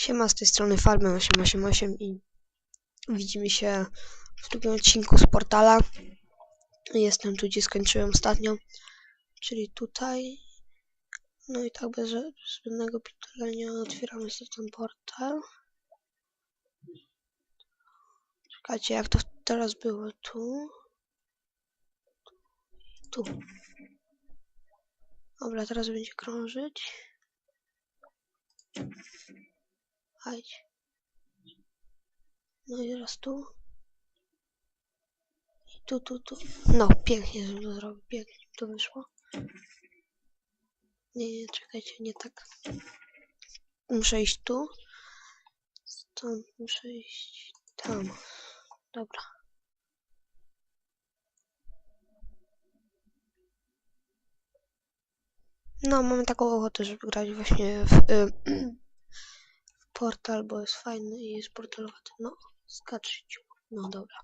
Siema, z tej strony Farmy 888 i widzimy się w drugim odcinku z portala. Jestem tu, gdzie skończyłem ostatnio, czyli tutaj. No i tak bez zbędnego pitolenia otwieramy sobie ten portal. Czekajcie, jak to teraz było? Tu. Tu. Dobra, teraz będzie krążyć. Chodź. No i teraz tu. I tu, tu, tu. No, pięknie, żebym to zrobił. Pięknie to wyszło. Nie, nie, czekajcie, nie tak. Muszę iść tu. Stąd muszę iść tam. Dobra. No, mamy taką ochotę, żeby grać właśnie w, y, portal, bo jest fajny i jest portalowaty. No, skacz. No dobra.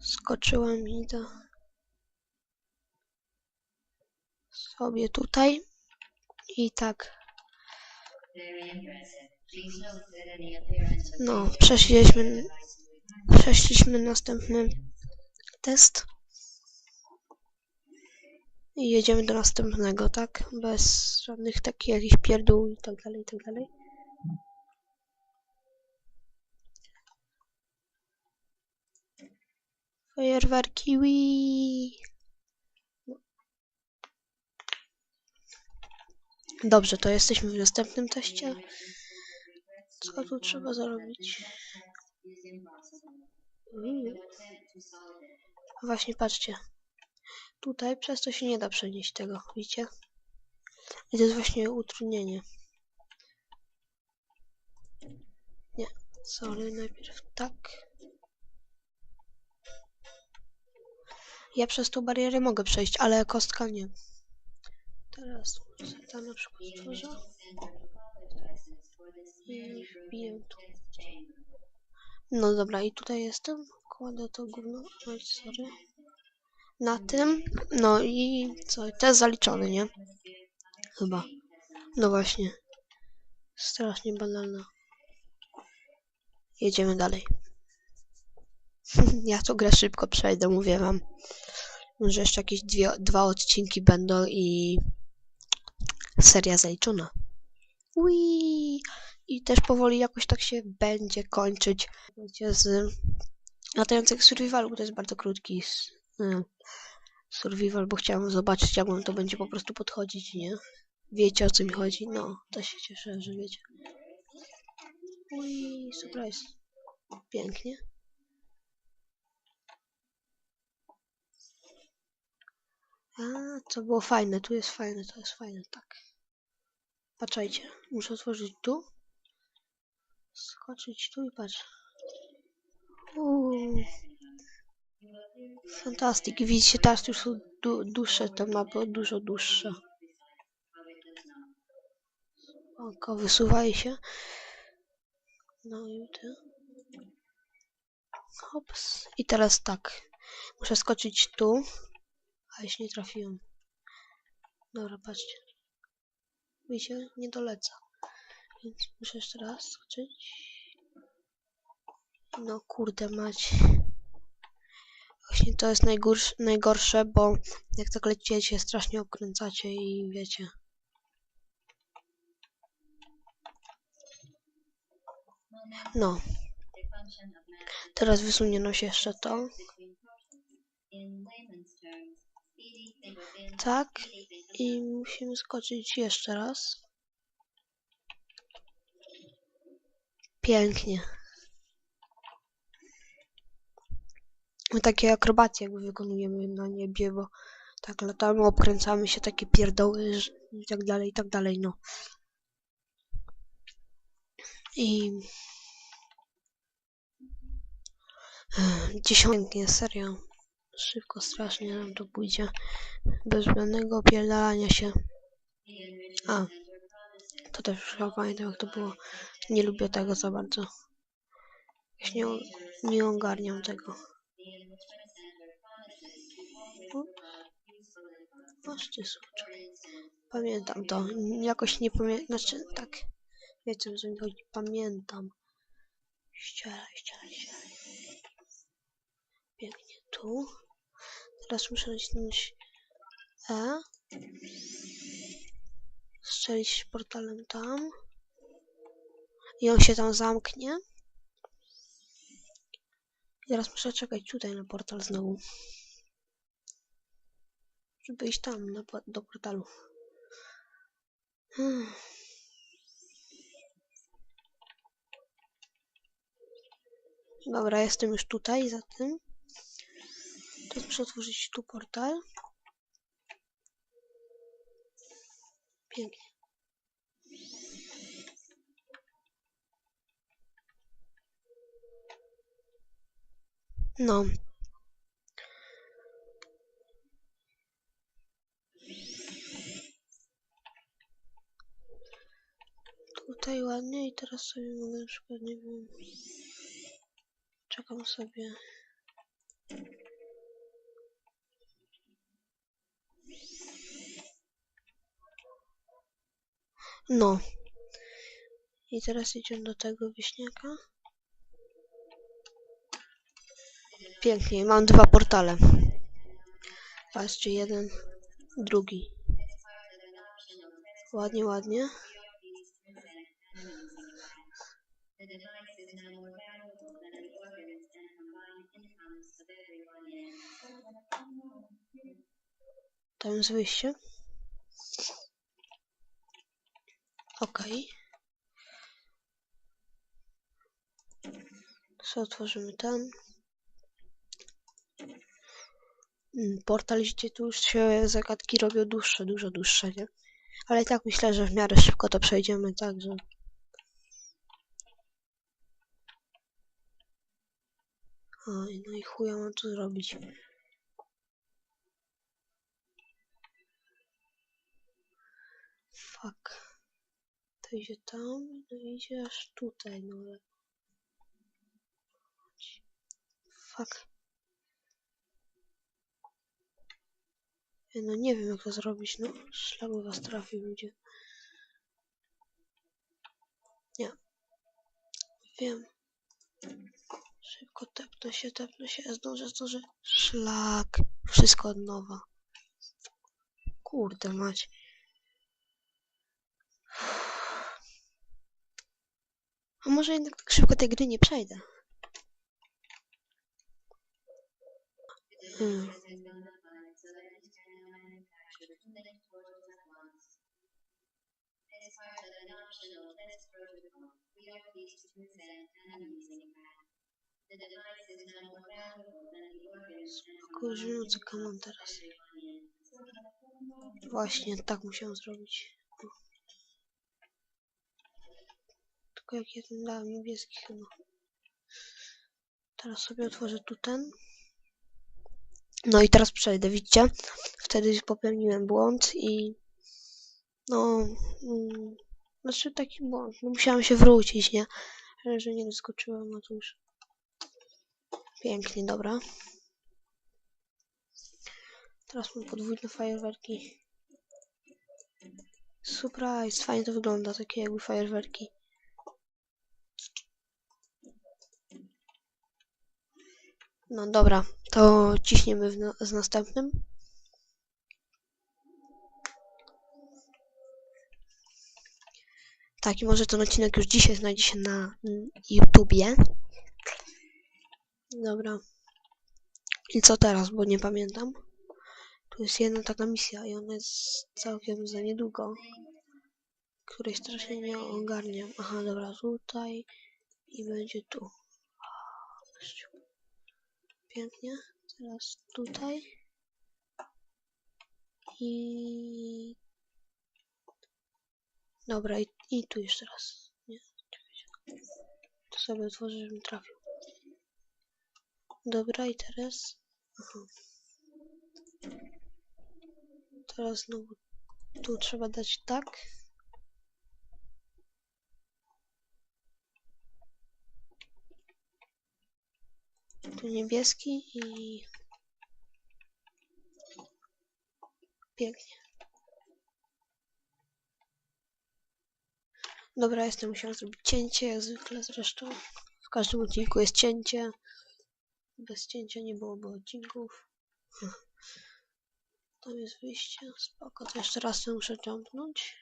Skoczyłem i idę sobie tutaj. I tak. No, przeszliśmy, przeszliśmy następny test. I jedziemy do następnego, tak? Bez żadnych takich jakichś pierdół i tak dalej, i tak dalej. Fajerwerki, wii. Dobrze, to jesteśmy w następnym teście. Co tu trzeba zrobić? Właśnie patrzcie. Tutaj przez to się nie da przenieść tego, widzicie? I to jest właśnie utrudnienie. Nie, sorry, najpierw tak. Ja przez tą barierę mogę przejść, ale kostka nie. Teraz tam na przykład stworzę. I wbiję tu. No dobra, i tutaj jestem. Kładę to gówno. Oj, sorry. Na tym. No i co? To jest zaliczone, nie? Chyba. No właśnie. Strasznie banalna. Jedziemy dalej. ja to grę szybko przejdę, mówię wam. Może jeszcze jakieś dwie, dwa odcinki będą i seria zaliczona. Ui! I też powoli jakoś tak się będzie kończyć. Z latających survivalu, to jest bardzo krótki y, survival, bo chciałem zobaczyć, jak on to będzie po prostu podchodzić, nie? Wiecie o co mi chodzi? No, to się cieszę, że wiecie. Ui, surprise. Pięknie. A, to było fajne, tu jest fajne, to jest fajne, tak. Patrzajcie, muszę otworzyć tu. Skoczyć tu i patrz. Uuu. Fantastyk. Widzicie, teraz już są du dłuższe te mapy, dużo dłuższe. Oko, wysuwaj się. No i ty. Hops. I teraz tak. Muszę skoczyć tu. A jeśli nie trafiłem. Dobra, patrzcie. Widzicie? Nie doleca. Więc muszę jeszcze raz skoczyć. No kurde mać. Właśnie to jest najgorsze, najgorsze, bo jak tak lecicie, strasznie obkręcacie i wiecie. No. Teraz wysunie się jeszcze to. Tak. I musimy skoczyć jeszcze raz. Pięknie. Takie akrobacje jakby wykonujemy na niebie, bo tak latamy, obkręcamy się, takie pierdoły i tak dalej, i tak dalej, no. I... Dziesiątnie, serio. Szybko, strasznie nam to pójdzie. Bez żadnego opierdalania się. A. To też już chyba pamiętam jak to było. Nie lubię tego za bardzo. Jakoś nie, nie ogarniam tego. Ty słuchaj. Pamiętam to. Jakoś nie pamiętam. Znaczy, tak. Wiecie, co mi chodzi? Pamiętam. Ścieraj, ścieraj, ścieraj. Pięknie tu. Teraz muszę nacisnąć E. Strzelić portalem tam. I on się tam zamknie. Teraz muszę czekać tutaj na portal znowu. Żeby iść tam na, do portalu. Hmm. Dobra, jestem już tutaj za tym. Teraz muszę otworzyć tu portal. Pięknie. No. Tutaj ładnie i teraz sobie mogę na przykład, nie wiem, czekam sobie. No. I teraz idziemy do tego wieśniaka. Pięknie, mam dwa portale. Patrzcie, jeden, drugi. Ładnie, ładnie. Tam jest wyjście. Okej. Co otworzymy ten. Mm, Portal idzie tu już się zagadki robią dłuższe, dużo dłuższe, nie? Ale i tak myślę, że w miarę szybko to przejdziemy, także. Oj, no i chuja mam tu zrobić. Fuck. To idzie tam, no idzie aż tutaj, no ale... Fuck. No nie wiem jak to zrobić, no. Szlak by was trafił, ludzie. Nie. Wiem. Szybko tepnę się, tepnę się, zdążę, zdążę. Szlak. Wszystko od nowa. Kurde mać. A może jednak tak szybko tej gry nie przejdę. Hmm. Linked portals at once. As part of an optional test protocol, we are pleased to present an amusing fact. The device is now more valuable than the organs and co mam teraz? Właśnie, tak musiałem zrobić. Tylko jak jeden dałem niebieski chyba. Teraz sobie otworzę tu ten. No i teraz przejdę, widzicie? Wtedy popełniłem błąd i... No... Mm, znaczy taki błąd. No musiałem się wrócić, nie? Ale że nie doskoczyłem, no to już... Pięknie, dobra. Teraz mam podwójne fajerwerki. Surprise, fajnie to wygląda, takie jakby fajerwerki. No dobra, to ciśniemy na z następnym. Tak, i może ten odcinek już dzisiaj znajdzie się na YouTubie. Dobra. I co teraz, bo nie pamiętam. Tu jest jedna taka misja i ona jest całkiem za niedługo. Której strasznie nie ogarniam. Aha, dobra, tutaj i będzie tu. Pięknie. Teraz tutaj. I... Dobra, i, i tu jeszcze raz. Nie. To sobie otworzę, żebym trafił. Dobra, i teraz... Aha. Teraz znowu tu trzeba dać tak. Tu niebieski i... Pięknie. Dobra, jestem musiała zrobić cięcie, jak zwykle zresztą. W każdym odcinku jest cięcie. Bez cięcia nie byłoby odcinków. Tam jest wyjście, spoko. To jeszcze raz muszę jumpnąć.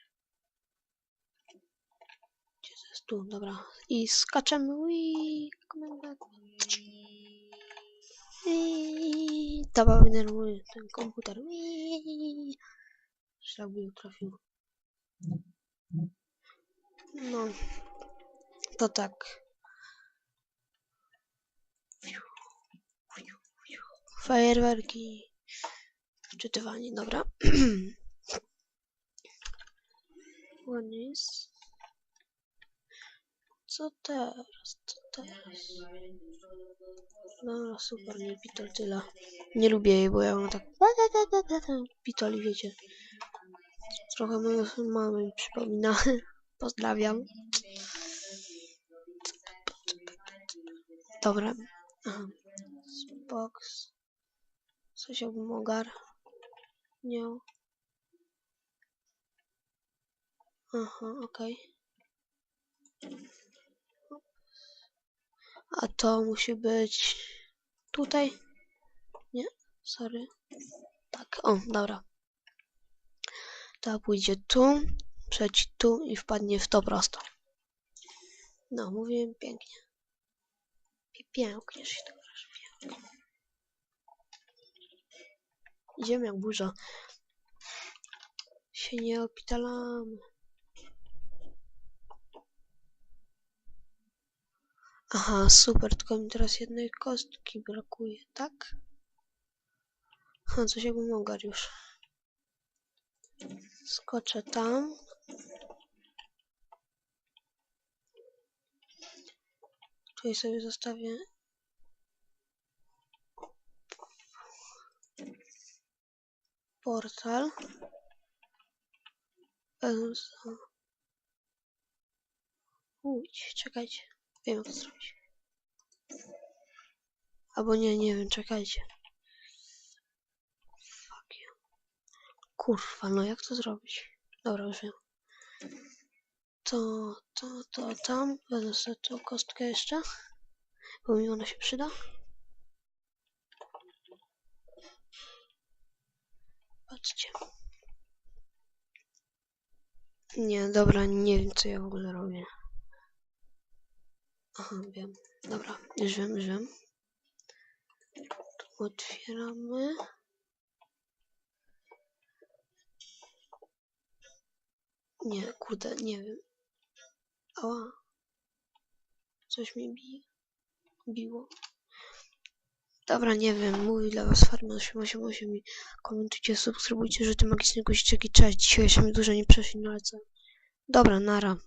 Gdzie to jest? Tu, dobra. I skaczemy. Wii, komenda. Mnie denerwuje ten komputer. Szlak by trafił. No. To tak. Fajerwerki. Wczytywanie, dobra. Ładnie jest. Co teraz? Co teraz? No super, nie pitol tyle. Nie lubię jej, bo ja mam tak pitoli, wiecie. Trochę moją mamę mi przypomina. Pozdrawiam. Dobra. Aha. Box. Coś jakbym ogar. Nie. Aha, okej. A to musi być tutaj? Nie, sorry. Tak, o, dobra. To pójdzie tu, przejdzie tu i wpadnie w to prosto. No, mówiłem pięknie. Pięknie się to proszę, pięknie. Idziemy jak burza. Się nie opitalamy. Aha, super, tylko mi teraz jednej kostki brakuje, tak? Ha, coś jakbym ogarł już. Skoczę tam. Tutaj sobie zostawię. Portal. Bez... Pójdź, czekajcie. Wiem to zrobić. Albo nie, nie wiem, czekajcie. Fuck you. Kurwa, no jak to zrobić? Dobra, już wiem. To, to, to, tam. Wezmę sobie tą kostkę jeszcze. Bo mi ona się przyda. Patrzcie. Nie, dobra, nie wiem co ja w ogóle robię. Aha, wiem. Dobra, już wiem, już wiem. Tu otwieramy. Nie, kurde, nie wiem. Ała. Coś mi bije. Biło. Dobra, nie wiem. Mówi dla was Farma 888 i komentujcie, subskrybujcie, że ty magiczny guziczek i cześć. Dzisiaj się mi dużo nie przeszli, no ale co. Dobra, nara.